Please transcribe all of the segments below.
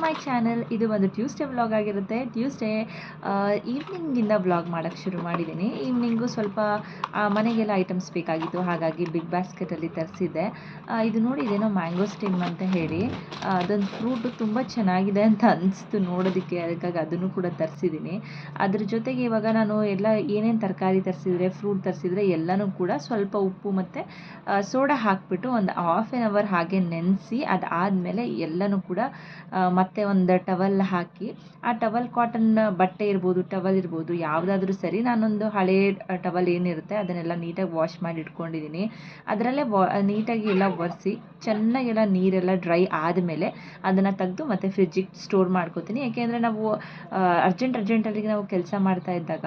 My channel. ಇದು ಒಂದು Tuesday vlog ಆಗಿರುತ್ತೆ. ಟ್ಯೂಸ್ಡೇ ಈವ್ನಿಂಗಿಂದ ವ್ಲಾಗ್ ಮಾಡೋಕ್ಕೆ ಶುರು ಮಾಡಿದ್ದೀನಿ ಈವ್ನಿಂಗು ಸ್ವಲ್ಪ ಮನೆಗೆಲ್ಲ ಐಟಮ್ಸ್ ಬೇಕಾಗಿತ್ತು. ಹಾಗಾಗಿ ಬಿಗ್ ಬ್ಯಾಸ್ಕೆಟಲ್ಲಿ ತರಿಸಿದ್ದೆ. ಇದು ನೋಡಿ ಇದೇನೋ ಮ್ಯಾಂಗೋ ಸ್ಟಿಮ್ ಅಂತ ಹೇಳಿ. ಅದೊಂದು ಫ್ರೂಟು ತುಂಬ ಚೆನ್ನಾಗಿದೆ ಅಂತ ಅನಿಸ್ತು ನೋಡೋದಕ್ಕೆ. ಅದಕ್ಕಾಗಿ ಅದನ್ನು ಕೂಡ ತರಿಸಿದ್ದೀನಿ ಅದ್ರ ಜೊತೆಗೆ ಇವಾಗ ನಾನು ಎಲ್ಲ ಏನೇನು ತರಕಾರಿ ತರಿಸಿದರೆ ಫ್ರೂಟ್ ತರಿಸಿದರೆ ಎಲ್ಲನೂ ಕೂಡ ಸ್ವಲ್ಪ ಉಪ್ಪು ಮತ್ತು ಸೋಡಾ ಹಾಕಿಬಿಟ್ಟು ಒಂದು ಹಾಫ್ ಆ್ಯನ್ ಅವರ್ ಹಾಗೆ ನೆನೆಸಿ ಅದಾದಮೇಲೆ ಎಲ್ಲನೂ ಕೂಡ ಆ, ಮತ್ತೆ ಒಂದು ಟವಲ್ ಹಾಕಿ, ಆ ಟವಲ್ ಕಾಟನ್ ಬಟ್ಟೆ ಇರ್ಬೋದು ಟವಲ್ ಇರ್ಬೋದು, ಯಾವುದಾದ್ರೂ ಸರಿ ನಾನೊಂದು ಹಳೆ ಟವಲ್ ಏನಿರುತ್ತೆ ಅದನ್ನೆಲ್ಲ ನೀಟಾಗಿ ವಾಶ್ ಮಾಡಿ ಇಟ್ಕೊಂಡಿದ್ದೀನಿ ಅದರಲ್ಲೇ ವಾ, ನೀಟಾಗಿ ಎಲ್ಲ ಒರೆಸಿ, ಚೆನ್ನಾಗೆಲ್ಲ ನೀರೆಲ್ಲ ಡ್ರೈ ಆದಮೇಲೆ ಅದನ್ನು ತೆಗೆದು ಮತ್ತೆ ಫ್ರಿಜ್ಜಿಗೆ ಸ್ಟೋರ್ ಮಾಡ್ಕೋತೀನಿ. ಯಾಕೆಂದರೆ ನಾವು ಅರ್ಜೆಂಟ್ ಅರ್ಜೆಂಟಲ್ಲಿ ನಾವು ಕೆಲಸ ಮಾಡ್ತಾ ಇದ್ದಾಗ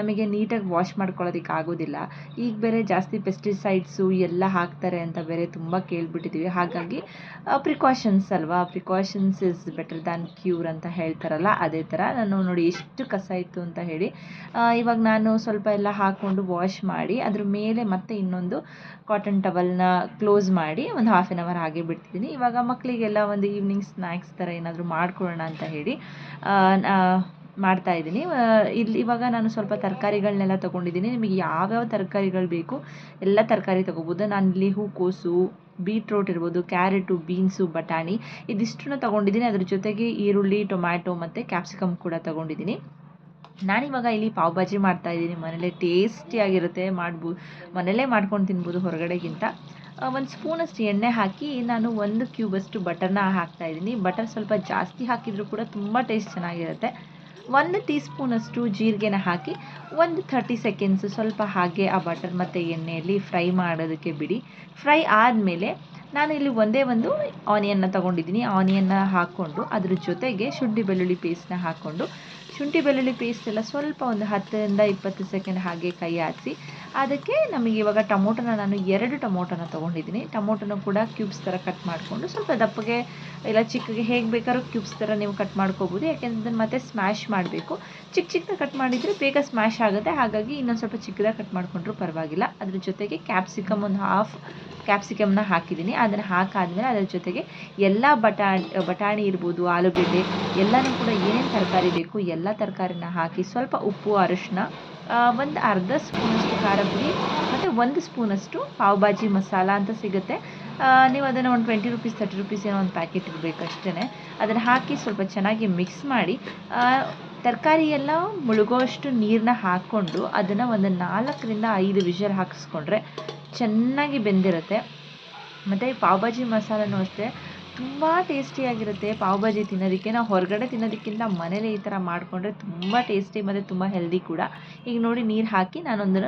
ನಮಗೆ ನೀಟಾಗಿ ವಾಶ್ ಮಾಡ್ಕೊಳ್ಳೋದಕ್ಕೆ ಆಗೋದಿಲ್ಲ. ಈಗ ಬೇರೆ ಜಾಸ್ತಿ ಪೆಸ್ಟಿಸೈಡ್ಸು ಎಲ್ಲ ಹಾಕ್ತಾರೆ ಅಂತ ಬೇರೆ ತುಂಬ ಕೇಳಿಬಿಟ್ಟಿದ್ದೀವಿ ಹಾಗಾಗಿ ಪ್ರಿಕಾಷನ್ಸ್ ಅಲ್ವಾ? Precautions is better than cure ಅಂತ ಹೇಳ್ತಾರಲ್ಲ, ಅದೇ ಥರ ನಾನು ನೋಡಿ ಎಷ್ಟು ಕಸ ಇತ್ತು ಅಂತ ಹೇಳಿ. ಇವಾಗ ನಾನು ಸ್ವಲ್ಪ ಎಲ್ಲ ಹಾಕ್ಕೊಂಡು ವಾಶ್ ಮಾಡಿ, ಅದ್ರ ಮೇಲೆ ಮತ್ತೆ ಇನ್ನೊಂದು ಕಾಟನ್ ಟವಲ್ನ ಕ್ಲೋಸ್ ಮಾಡಿ ಒಂದು ಹಾಫ್ ಆನ್ ಅವರ್ ಹಾಗೆ ಬಿಡ್ತಿದ್ದೀನಿ. ಇವಾಗ ಮಕ್ಕಳಿಗೆಲ್ಲ ಒಂದು ಈವ್ನಿಂಗ್ ಸ್ನ್ಯಾಕ್ಸ್ ಥರ ಏನಾದರೂ ಮಾಡ್ಕೊಳ್ಳೋಣ ಅಂತ ಹೇಳಿ ಮಾಡ್ತಾ ಇದ್ದೀನಿ. ಇಲ್ಲಿ ಇವಾಗ ನಾನು ಸ್ವಲ್ಪ ತರಕಾರಿಗಳನ್ನೆಲ್ಲ ತೊಗೊಂಡಿದ್ದೀನಿ. ನಿಮಗೆ ಯಾವ್ಯಾವ ತರಕಾರಿಗಳು ಬೇಕು ಎಲ್ಲ ತರಕಾರಿ ತೊಗೋಬೋದು. ನಾನು ಇಲ್ಲಿ ಹೂಕೋಸು, ಬೀಟ್ರೋಟ್ ಇರ್ಬೋದು, ಕ್ಯಾರೆಟು, ಬೀನ್ಸು, ಬಟಾಣಿ ಇದಿಷ್ಟನ್ನ ತೊಗೊಂಡಿದ್ದೀನಿ. ಅದ್ರ ಜೊತೆಗೆ ಈರುಳ್ಳಿ, ಟೊಮ್ಯಾಟೊ ಮತ್ತು ಕ್ಯಾಪ್ಸಿಕಮ್ ಕೂಡ ತೊಗೊಂಡಿದ್ದೀನಿ. ನಾನಿವಾಗ ಇಲ್ಲಿ ಪಾವ್ ಭಾಜಿ ಮಾಡ್ತಾ ಇದ್ದೀನಿ. ಮನೇಲೇ ಟೇಸ್ಟಿಯಾಗಿರುತ್ತೆ ಮಾಡ್ಬೋ, ಮನೇಲೇ ಮಾಡ್ಕೊಂಡು ತಿನ್ಬೋದು ಹೊರಗಡೆಗಿಂತ. ಒಂದು ಸ್ಪೂನಷ್ಟು ಎಣ್ಣೆ ಹಾಕಿ ನಾನು ಒಂದು ಕ್ಯೂಬಷ್ಟು ಬಟರ್ನ ಹಾಕ್ತಾ ಇದ್ದೀನಿ. ಬಟರ್ ಸ್ವಲ್ಪ ಜಾಸ್ತಿ ಹಾಕಿದರೂ ಕೂಡ ತುಂಬ ಟೇಸ್ಟ್ ಚೆನ್ನಾಗಿರುತ್ತೆ. ಒಂದು ಟೀ ಸ್ಪೂನಷ್ಟು ಜೀರಿಗೆನ ಹಾಕಿ ಒಂದು ಥರ್ಟಿ ಸೆಕೆಂಡ್ಸ್ ಸ್ವಲ್ಪ ಹಾಗೆ ಆ ಬಟರ್ ಮತ್ತು ಎಣ್ಣೆಯಲ್ಲಿ ಫ್ರೈ ಮಾಡೋದಕ್ಕೆ ಬಿಡಿ. ಫ್ರೈ ಆದಮೇಲೆ ನಾನು ಇಲ್ಲಿ ಒಂದೇ ಒಂದು ಆನಿಯನ್ನ ತೊಗೊಂಡಿದ್ದೀನಿ. ಆನಿಯನ್ನ ಹಾಕ್ಕೊಂಡು ಅದ್ರ ಜೊತೆಗೆ ಶುಂಠಿ ಬೆಳ್ಳುಳ್ಳಿ ಪೇಸ್ಟ್ನ ಹಾಕ್ಕೊಂಡು, ಶುಂಠಿ ಬೆಳ್ಳುಳ್ಳಿ ಪೇಸ್ಟ್ ಎಲ್ಲ ಸ್ವಲ್ಪ ಒಂದು ಹತ್ತರಿಂದ ಇಪ್ಪತ್ತು ಸೆಕೆಂಡ್ ಹಾಗೆ ಕೈ ಹಾಕಿಸಿ ಅದಕ್ಕೆ ನಮಗೆ ಇವಾಗ ಟೊಮೊಟೊನ ನಾನು ಎರಡು ಟೊಮೊಟೊನ ತೊಗೊಂಡಿದ್ದೀನಿ. ಟೊಮೊಟೊನ ಕೂಡ ಕ್ಯೂಬ್ಸ್ ಥರ ಕಟ್ ಮಾಡಿಕೊಂಡು ಸ್ವಲ್ಪ ದಪ್ಪಗೆ ಇಲ್ಲ ಚಿಕ್ಕಗೆ ಹೇಗೆ ಬೇಕಾದ್ರೂ ಕ್ಯೂಬ್ಸ್ ಥರ ನೀವು ಕಟ್ ಮಾಡ್ಕೋಬೋದು. ಯಾಕೆಂದ್ರೆ ಅದನ್ನು ಮತ್ತೆ ಸ್ಮ್ಯಾಶ್ ಮಾಡಬೇಕು. ಚಿಕ್ಕ ಚಿಕ್ಕದ ಕಟ್ ಮಾಡಿದರೆ ಬೇಗ ಸ್ಮ್ಯಾಶ್ ಆಗುತ್ತೆ. ಹಾಗಾಗಿ ಇನ್ನೊಂದು ಸ್ವಲ್ಪ ಚಿಕ್ಕದಾಗಿ ಕಟ್ ಮಾಡಿಕೊಂಡ್ರೂ ಪರವಾಗಿಲ್ಲ. ಅದ್ರ ಜೊತೆಗೆ ಕ್ಯಾಪ್ಸಿಕಮ್ ಒಂದು ಹಾಫ್ ಕ್ಯಾಪ್ಸಿಕಮ್ನ ಹಾಕಿದ್ದೀನಿ. ಅದನ್ನು ಹಾಕಾದ್ಮೇಲೆ ಅದರ ಜೊತೆಗೆ ಎಲ್ಲ ಬಟಾಣಿ ಬಟಾಣಿ ಇರ್ಬೋದು, ಆಲೂಗೆಡ್ಡೆ, ಎಲ್ಲನೂ ಕೂಡ ಏನೇನು ತರಕಾರಿ ಬೇಕು, ಎಲ್ಲ ತರಕಾರಿನ ಹಾಕಿ ಸ್ವಲ್ಪ ಉಪ್ಪು, ಅರಿಶಿನ ಒಂದು ಅರ್ಧ ಸ್ಪೂನಷ್ಟು ಖಾರ ಪುಡಿ ಮತ್ತು ಒಂದು ಸ್ಪೂನಷ್ಟು ಪಾವ್ ಭಾಜಿ ಮಸಾಲ ಅಂತ ಸಿಗುತ್ತೆ. ನೀವು ಅದನ್ನು ಒಂದು ಟ್ವೆಂಟಿ ರುಪೀಸ್ ತರ್ಟಿ ರುಪೀಸ್ ಏನೋ ಒಂದು ಪ್ಯಾಕೆಟ್ ಇರಬೇಕು ಅಷ್ಟೇ ಅದನ್ನು ಹಾಕಿ ಸ್ವಲ್ಪ ಚೆನ್ನಾಗಿ ಮಿಕ್ಸ್ ಮಾಡಿ ತರಕಾರಿ ಎಲ್ಲ ಮುಳುಗೋಷ್ಟು ನೀರನ್ನ ಹಾಕ್ಕೊಂಡು ಅದನ್ನು ಒಂದು ನಾಲ್ಕರಿಂದ ಐದು ವಿಷಲ್ ಹಾಕಿಸ್ಕೊಂಡ್ರೆ ಚೆನ್ನಾಗಿ ಬೆಂದಿರುತ್ತೆ. ಮತ್ತು ಪಾವ್ ಭಾಜಿ ಮಸಾಲನೂ ಅಷ್ಟೇ ತುಂಬ ಟೇಸ್ಟಿಯಾಗಿರುತ್ತೆ ಪಾವ್ ಬಾಜಿ ತಿನ್ನೋದಕ್ಕೆ. ನಾವು ಹೊರಗಡೆ ತಿನ್ನೋದಕ್ಕಿಂತ ಮನೇಲೇ ಈ ಥರ ಮಾಡಿಕೊಂಡ್ರೆ ತುಂಬ ಟೇಸ್ಟಿ ಮತ್ತು ತುಂಬ ಹೆಲ್ದಿ ಕೂಡ. ಈಗ ನೋಡಿ ನೀರು ಹಾಕಿ ನಾನೊಂದು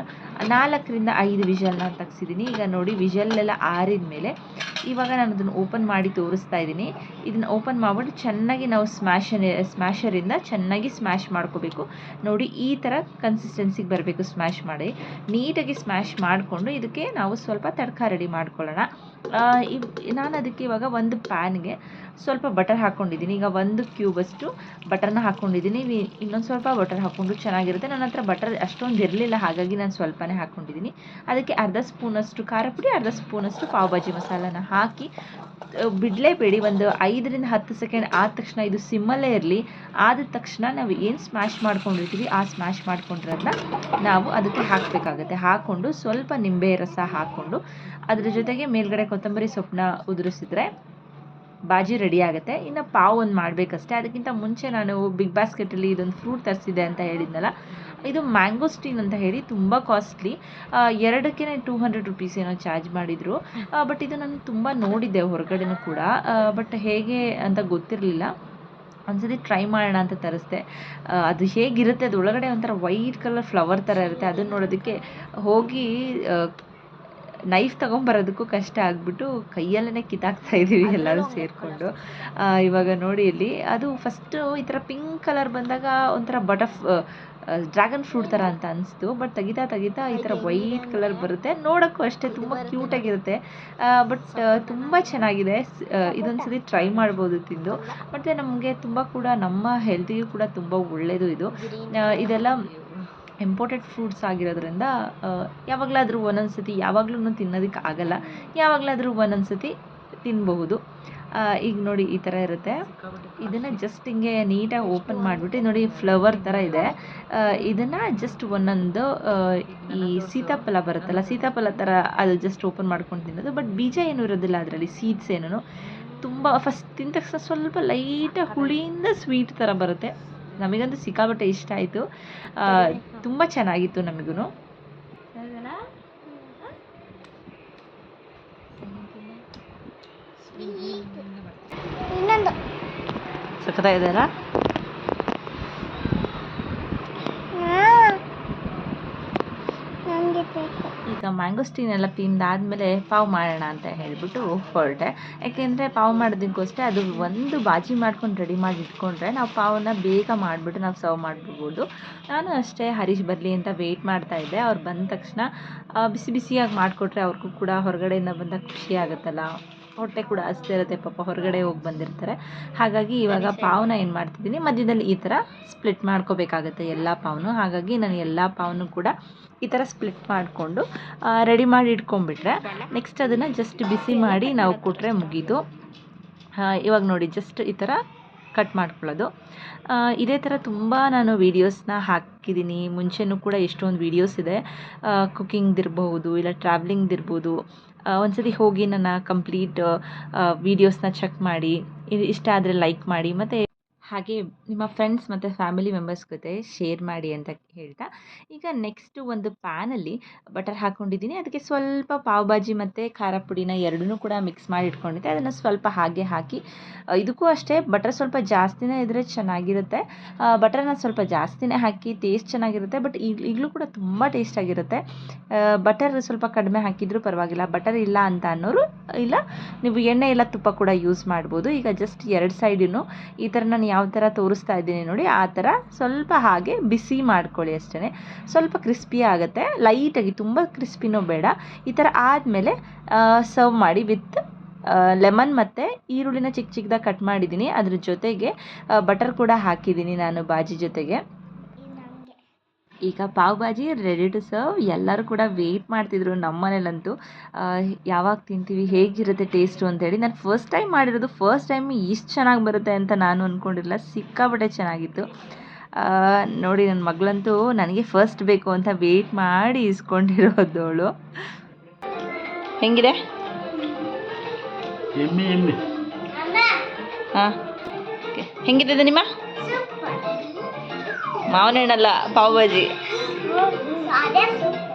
ನಾಲ್ಕರಿಂದ ಐದು ವಿಷಲ್ನ ತೆಗ್ಸಿದ್ದೀನಿ ಈಗ ನೋಡಿ ವಿಷಲ್ಲೆಲ್ಲ ಆರಿದ ಮೇಲೆ ಇವಾಗ ನಾನು ಅದನ್ನು ಓಪನ್ ಮಾಡಿ ತೋರಿಸ್ತಾ ಇದ್ದೀನಿ ಇದನ್ನು ಓಪನ್ ಮಾಡಿಬಿಟ್ಟು ಚೆನ್ನಾಗಿ ನಾವು ಸ್ಮ್ಯಾಶರ್ ಸ್ಮ್ಯಾಶರಿಂದ ಚೆನ್ನಾಗಿ ಸ್ಮ್ಯಾಶ್ ಮಾಡ್ಕೋಬೇಕು. ನೋಡಿ ಈ ಥರ ಕನ್ಸಿಸ್ಟೆನ್ಸಿಗೆ ಬರಬೇಕು ಸ್ಮ್ಯಾಶ್ ಮಾಡಿ. ನೀಟಾಗಿ ಸ್ಮ್ಯಾಶ್ ಮಾಡಿಕೊಂಡು ಇದಕ್ಕೆ ನಾವು ಸ್ವಲ್ಪ ತಡ್ಕ ರೆಡಿ ಮಾಡ್ಕೊಳ್ಳೋಣ. ನಾನು ಅದಕ್ಕೆ ಇವಾಗ ಒಂದು ಪ್ಯಾನ್ಗೆ ಸ್ವಲ್ಪ ಬಟರ್ ಹಾಕ್ಕೊಂಡಿದ್ದೀನಿ ಈಗ ಒಂದು ಕ್ಯೂಬಷ್ಟು ಬಟರ್ನ ಹಾಕ್ಕೊಂಡಿದ್ದೀನಿ ಇನ್ನೊಂದು ಸ್ವಲ್ಪ ಬಟರ್ ಹಾಕ್ಕೊಂಡು ಚೆನ್ನಾಗಿರುತ್ತೆ. ನನ್ನ ಹತ್ರ ಬಟರ್ ಅಷ್ಟೊಂದು ಇರಲಿಲ್ಲ. ಹಾಗಾಗಿ ನಾನು ಸ್ವಲ್ಪನೇ ಹಾಕ್ಕೊಂಡಿದ್ದೀನಿ ಅದಕ್ಕೆ ಅರ್ಧ ಸ್ಪೂನಷ್ಟು ಖಾರ ಪುಡಿ, ಅರ್ಧ ಸ್ಪೂನಷ್ಟು ಪಾವ್ ಭಾಜಿ ಮಸಾಲನ ಹಾಕಿ ಬಿಡಲೇಬೇಡಿ. ಒಂದು ಐದರಿಂದ ಹತ್ತು ಸೆಕೆಂಡ್ ಆದ ತಕ್ಷಣ ಇದು ಸಿಮ್ಮಲ್ಲೇ ಇರಲಿ. ಆದ ತಕ್ಷಣ ನಾವು ಏನು ಸ್ಮ್ಯಾಶ್ ಮಾಡ್ಕೊಂಡಿರ್ತೀವಿ, ಆ ಸ್ಮ್ಯಾಶ್ ಮಾಡ್ಕೊಂಡಿರೋದನ್ನ ನಾವು ಅದಕ್ಕೆ ಹಾಕಬೇಕಾಗುತ್ತೆ. ಹಾಕ್ಕೊಂಡು ಸ್ವಲ್ಪ ನಿಂಬೆ ರಸ ಹಾಕ್ಕೊಂಡು ಅದರ ಜೊತೆಗೆ ಮೇಲ್ಗಡೆ ಕೊತ್ತಂಬರಿ ಸೊಪ್ಪನ್ನ ಉದುರಿಸಿದ್ರೆ ಬಾಜಿ ರೆಡಿ ಆಗುತ್ತೆ. ಇನ್ನು ಪಾವ್ ಒಂದು ಮಾಡಬೇಕಷ್ಟೇ. ಅದಕ್ಕಿಂತ ಮುಂಚೆ ನಾನು ಬಿಗ್ ಬಾಸ್ಕೆಟಲ್ಲಿ ಇದೊಂದು ಫ್ರೂಟ್ ತರಿಸಿದೆ ಅಂತ ಹೇಳಿದ್ನಲ್ಲ. ಇದು ಮ್ಯಾಂಗೋ ಸ್ಟೀನ್ ಅಂತ ಹೇಳಿ ತುಂಬ ಕಾಸ್ಟ್ಲಿ ಎರಡಕ್ಕೆ ಟೂ ಹಂಡ್ರೆಡ್ ರುಪೀಸ್ ಏನೋ ಚಾರ್ಜ್ ಮಾಡಿದರು. ಬಟ್ ಇದು ನಾನು ತುಂಬ ನೋಡಿದ್ದೆ ಹೊರಗಡೆನೂ ಕೂಡ. ಬಟ್ ಹೇಗೆ ಅಂತ ಗೊತ್ತಿರಲಿಲ್ಲ. ಒಂದ್ಸತಿ ಟ್ರೈ ಮಾಡೋಣ ಅಂತ ತರಿಸ್ದೆ. ಅದು ಹೇಗಿರುತ್ತೆ? ಅದು ಒಳಗಡೆ ಒಂಥರ ವೈಟ್ ಕಲರ್ ಫ್ಲವರ್ ಥರ ಇರುತ್ತೆ. ಅದನ್ನ ನೋಡೋದಕ್ಕೆ ಹೋಗಿ ನೈಫ್ ತಗೊಂಬರೋದಕ್ಕೂ ಕಷ್ಟ ಆಗ್ಬಿಟ್ಟು ಕೈಯಲ್ಲೇ ಕಿತ್ತಾಕ್ತಾ ಇದ್ದೀವಿ ಎಲ್ಲರೂ ಸೇರಿಕೊಂಡು. ಇವಾಗ ನೋಡಿ ಇಲ್ಲಿ ಅದು ಫಸ್ಟು ಈ ಥರ ಪಿಂಕ್ ಕಲರ್ ಬಂದಾಗ ಒಂಥರ ಬಟರ್ಫ್ ಡ್ರ್ಯಾಗನ್ ಫ್ರೂಟ್ ಥರ ಅಂತ ಅನಿಸ್ತು. ಬಟ್ ತೆಗಿತಾ ತೆಗಿತಾ ಈ ಥರ ವೈಟ್ ಕಲರ್ ಬರುತ್ತೆ. ನೋಡೋಕ್ಕೂ ಅಷ್ಟೇ ತುಂಬ ಕ್ಯೂಟಾಗಿರುತ್ತೆ ಬಟ್ ತುಂಬ ಚೆನ್ನಾಗಿದೆ. ಸ್- ಆ, ಇದೊಂದು ಸತಿ ಟ್ರೈ ಮಾಡ್ಬೋದು ತಿಂದು. ಮತ್ತು ನಮಗೆ ತುಂಬ ಕೂಡ ನಮ್ಮ ಹೆಲ್ತಿಗೂ ಕೂಡ ತುಂಬ ಒಳ್ಳೆಯದು ಇದು. ಇದೆಲ್ಲ ಇಂಪೋರ್ಟೆಡ್ ಫ್ರೂಟ್ಸ್ ಆಗಿರೋದ್ರಿಂದ ಯಾವಾಗಲಾದರೂ ಒಂದೊಂದು ಸತಿ ಯಾವಾಗಲೂ ತಿನ್ನೋದಕ್ಕೆ ಆಗಲ್ಲ ಯಾವಾಗಲಾದರೂ ಒಂದೊಂದು ಸತಿ ತಿನ್ಬಹುದು ಈಗ ನೋಡಿ ಈ ಥರ ಇರುತ್ತೆ. ಇದನ್ನು ಜಸ್ಟ್ ಹಿಂಗೆ ನೀಟಾಗಿ ಓಪನ್ ಮಾಡಿಬಿಟ್ಟು ನೋಡಿ ಫ್ಲವರ್ ಥರ ಇದೆ. ಇದನ್ನು ಜಸ್ಟ್ ಒಂದೊಂದು ಈ ಸೀತಾಫಲ ಬರುತ್ತಲ್ಲ, ಸೀತಾಫಲ ಥರ ಅದು ಜಸ್ಟ್ ಓಪನ್ ಮಾಡ್ಕೊಂಡು ತಿನ್ನೋದು. ಬಟ್ ಬೀಜ ಏನೂ ಇರೋದಿಲ್ಲ ಅದರಲ್ಲಿ ಸೀಡ್ಸ್ ಏನೂ ತುಂಬ ಫಸ್ಟ್ ತಿಂದ ತಕ್ಷಣ ಸ್ವಲ್ಪ ಲೈಟಾಗಿ ಹುಳಿಯಿಂದ ಸ್ವೀಟ್ ಥರ ಬರುತ್ತೆ. ನಮಗಂತೂ ಸಿಕ್ಕಾಪಟ್ಟೆ ಇಷ್ಟ ಆಯಿತು. ತುಂಬ ಚೆನ್ನಾಗಿತ್ತು ನಮಗೂ ಇನ್ನೊಂದು. ಸಖತ್ತಾಗಿದೆಯಲ್ಲ? ನನಗೆ ಬೇಕು. ಈಗ ಮ್ಯಾಂಗೋಸ್ಟೀನ್ ಎಲ್ಲ ತಿಂದಾದ್ಮೇಲೆ ಪಾವ್ ಮಾಡೋಣ ಅಂತ ಹೇಳಿಬಿಟ್ಟು ಹೊರಟೆ. ಯಾಕೆಂದರೆ ಪಾವ್ ಮಾಡೋದಕ್ಕೋಸ್ಕರ ಅದು ಒಂದು ಬಾಜಿ ಮಾಡ್ಕೊಂಡು ರೆಡಿ ಮಾಡಿ ಇಟ್ಕೊಂಡ್ರೆ ನಾವು ಪಾವನ್ನ ಬೇಗ ಮಾಡಿಬಿಟ್ಟು ನಾವು ಸರ್ವ್ ಮಾಡ್ಬಿಡ್ಬೋದು. ನಾನು ಅಷ್ಟೇ ಹರೀಶ್ ಬರಲಿ ಅಂತ ವೆಯ್ಟ್ ಮಾಡ್ತಾ ಇದ್ದೆ. ಅವ್ರು ಬಂದ ತಕ್ಷಣ ಬಿಸಿ ಬಿಸಿಯಾಗಿ ಮಾಡಿಕೊಟ್ರೆ ಅವ್ರಿಗೂ ಕೂಡ ಹೊರಗಡೆಯಿಂದ ಬಂದಾಗ ಖುಷಿ ಆಗುತ್ತಲ್ಲ? ಹೊಟ್ಟೆ ಕೂಡ ಹಸ್ತಾ ಇರುತ್ತೆ. ಪಾಪ ಹೊರಗಡೆ ಹೋಗಿ ಬಂದಿರ್ತಾರೆ. ಹಾಗಾಗಿ ಇವಾಗ ಪಾವನ್ನ ಏನು ಮಾಡ್ತಿದ್ದೀನಿ ಮಧ್ಯದಲ್ಲಿ ಈ ಥರ ಸ್ಪ್ಲಿಟ್ ಮಾಡ್ಕೋಬೇಕಾಗುತ್ತೆ ಎಲ್ಲ ಪಾವ್ನು. ಹಾಗಾಗಿ ನಾನು ಎಲ್ಲ ಪಾವನು ಕೂಡ ಈ ಥರ ಸ್ಪ್ಲಿಟ್ ಮಾಡಿಕೊಂಡು ರೆಡಿ ಮಾಡಿ ಇಟ್ಕೊಂಡ್ಬಿಟ್ರೆ ನೆಕ್ಸ್ಟ್ ಅದನ್ನು ಜಸ್ಟ್ ಬಿಸಿ ಮಾಡಿ ನಾವು ಕೊಟ್ಟರೆ ಮುಗೀತು. ಇವಾಗ ನೋಡಿ ಜಸ್ಟ್ ಈ ಥರ ಕಟ್ ಮಾಡ್ಕೊಳ್ಳೋದು. ಇದೇ ಥರ ತುಂಬ ನಾನು ವೀಡಿಯೋಸ್ನ ಹಾಕಿದ್ದೀನಿ. ಮುಂಚೆನೂ ಕೂಡ ಎಷ್ಟೊಂದು ವೀಡಿಯೋಸ್ ಇದೆ. ಕುಕ್ಕಿಂಗ್ದಿರ್ಬಹುದು ಇಲ್ಲ ಟ್ರಾವ್ಲಿಂಗ್ದಿರ್ಬೋದು ಒಂದ್ಸತಿ ಹೋಗಿ ನನ್ನ ಕಂಪ್ಲೀಟ್ ವೀಡಿಯೋಸ್ನ ಚೆಕ್ ಮಾಡಿ. ಇಷ್ಟ ಆದರೆ ಲೈಕ್ ಮಾಡಿ. ಮತ್ತು ಹಾಗೆ ನಿಮ್ಮ ಫ್ರೆಂಡ್ಸ್ ಮತ್ತು ಫ್ಯಾಮಿಲಿ ಮೆಂಬರ್ಸ್ ಜೊತೆ ಶೇರ್ ಮಾಡಿ ಅಂತ ಹೇಳ್ತಾ, ಈಗ ನೆಕ್ಸ್ಟು ಒಂದು ಪ್ಯಾನಲ್ಲಿ ಬಟರ್ ಹಾಕ್ಕೊಂಡಿದ್ದೀನಿ ಅದಕ್ಕೆ ಸ್ವಲ್ಪ ಪಾವ್ ಭಾಜಿ ಮತ್ತು ಖಾರ ಪುಡಿನ ಎರಡನ್ನೂ ಕೂಡ ಮಿಕ್ಸ್ ಮಾಡಿ ಇಟ್ಕೊಂಡಿದ್ದೆ. ಅದನ್ನು ಸ್ವಲ್ಪ ಹಾಗೆ ಹಾಕಿ ಇದಕ್ಕೂ ಅಷ್ಟೇ ಬಟರ್ ಸ್ವಲ್ಪ ಜಾಸ್ತಿನೇ ಇದ್ದರೆ ಚೆನ್ನಾಗಿರುತ್ತೆ. ಬಟರ್ನ ಸ್ವಲ್ಪ ಜಾಸ್ತಿನೇ ಹಾಕಿ ಟೇಸ್ಟ್ ಚೆನ್ನಾಗಿರುತ್ತೆ ಬಟ್ ಈಗ ಈಗಲೂ ಕೂಡ ತುಂಬ ಟೇಸ್ಟಾಗಿರುತ್ತೆ ಬಟರ್ ಸ್ವಲ್ಪ ಕಡಿಮೆ ಹಾಕಿದರೂ ಪರವಾಗಿಲ್ಲ. ಬಟರ್ ಇಲ್ಲ ಅಂತ ಅನ್ನೋರು, ಇಲ್ಲ, ನೀವು ಎಣ್ಣೆ ಇಲ್ಲ ತುಪ್ಪ ಕೂಡ ಯೂಸ್ ಮಾಡ್ಬೋದು. ಈಗ ಜಸ್ಟ್ ಎರಡು ಸೈಡಿನೂ ಈ ಥರ ನಾನು ಯಾವ ಥರ ತೋರಿಸ್ತಾ ಇದ್ದೀನಿ ನೋಡಿ, ಆ ಥರ ಸ್ವಲ್ಪ ಹಾಗೆ ಬಿಸಿ ಮಾಡ್ಕೊಳ್ಳಿ ಅಷ್ಟೇ ಸ್ವಲ್ಪ ಕ್ರಿಸ್ಪಿ ಆಗುತ್ತೆ, ಲೈಟಾಗಿ ತುಂಬ ಕ್ರಿಸ್ಪಿನೂ ಬೇಡ. ಈ ಥರ ಆದಮೇಲೆ ಸರ್ವ್ ಮಾಡಿ ವಿತ್ ಲೆಮನ್ ಮತ್ತು ಈರುಳ್ಳಿನ ಚಿಕ್ಕ ಚಿಕ್ಕದಾಗಿ ಕಟ್ ಮಾಡಿದ್ದೀನಿ. ಅದ್ರ ಜೊತೆಗೆ ಬಟರ್ ಕೂಡ ಹಾಕಿದ್ದೀನಿ ನಾನು ಬಾಜಿ ಜೊತೆಗೆ. ಈಗ pav bhaji ready to serve ಎಲ್ಲರೂ ಕೂಡ ವೆಯ್ಟ್ ಮಾಡ್ತಿದ್ರು ನಮ್ಮ ಮನೇಲಂತೂ. ಯಾವಾಗ ತಿಂತೀವಿ ಹೇಗಿರುತ್ತೆ ಟೇಸ್ಟು ಅಂತೇಳಿ. ನಾನು ಫಸ್ಟ್ ಟೈಮ್ ಮಾಡಿರೋದು ಫಸ್ಟ್ ಟೈಮ್ ಇಷ್ಟು ಚೆನ್ನಾಗಿ ಬರುತ್ತೆ ಅಂತ ನಾನು ಅಂದ್ಕೊಂಡಿರಲಿಲ್ಲ ಸಿಕ್ಕಾಪಟ್ಟೆ ಚೆನ್ನಾಗಿತ್ತು. ನೋಡಿ ನನ್ನ ಮಗಳಂತೂ ನನಗೆ ಫಸ್ಟ್ ಬೇಕು ಅಂತ ವೆಯ್ಟ್ ಮಾಡಿ ಇಸ್ಕೊಂಡಿರೋದವಳು ಹೆಂಗಿದೆ? ಹಾಂ. ಹೆಂಗಿದೆ ನಿಮ್ಮ ಮಾವನ ಹಣ್ಣಲ್ಲ ಪಾವ್ ಸೂಪರ್.